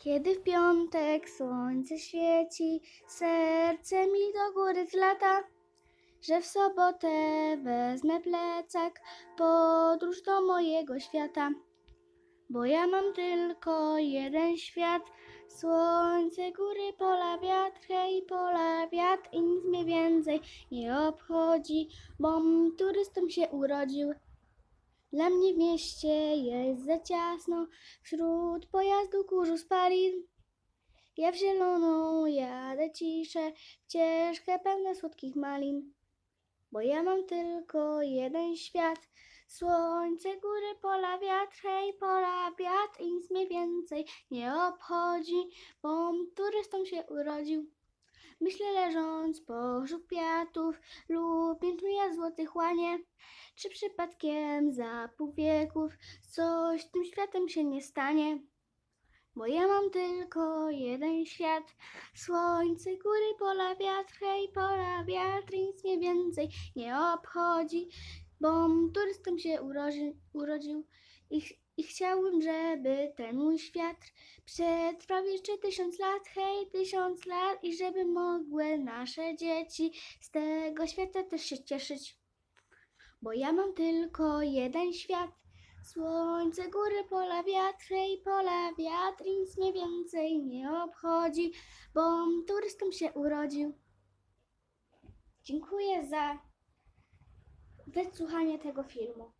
Kiedy w piątek słońce świeci, serce mi do góry zlata, że w sobotę wezmę plecak, podróż do mojego świata. Bo ja mam tylko jeden świat, słońce, góry, pola, wiatr, hej, pola, wiatr i nic mnie więcej nie obchodzi, bom turystą się urodził. Dla mnie w mieście jest za ciasno, wśród pojazdu kurzu spalin. Ja w zieloną jadę ciszę, w ścieżkę pełne słodkich malin. Bo ja mam tylko jeden świat, słońce, góry, pola, wiatr, hej, pola, wiatr i nic mnie więcej nie obchodzi, bom turystą się urodził. Myślę leżąc pośród kwiatów lub piętnuję złotych łanie, czy przypadkiem za pół wieków coś tym światem się nie stanie. Bo ja mam tylko jeden świat, słońce, góry, pola, wiatr, hej, pola, wiatr nic mnie więcej nie obchodzi, bom turystą się urodził i, ch- i chciałbym, żeby ten mój świat przetrwał jeszcze tysiąc lat, hej, tysiąc lat i żeby mogły nasze dzieci z tego świata też się cieszyć. Bo ja mam tylko jeden świat, słońce, góry, pola, wiatr, hej, pola, wiatr nic mnie więcej nie obchodzi, bo turystą się urodził. Dziękuję za wysłuchanie tego filmu.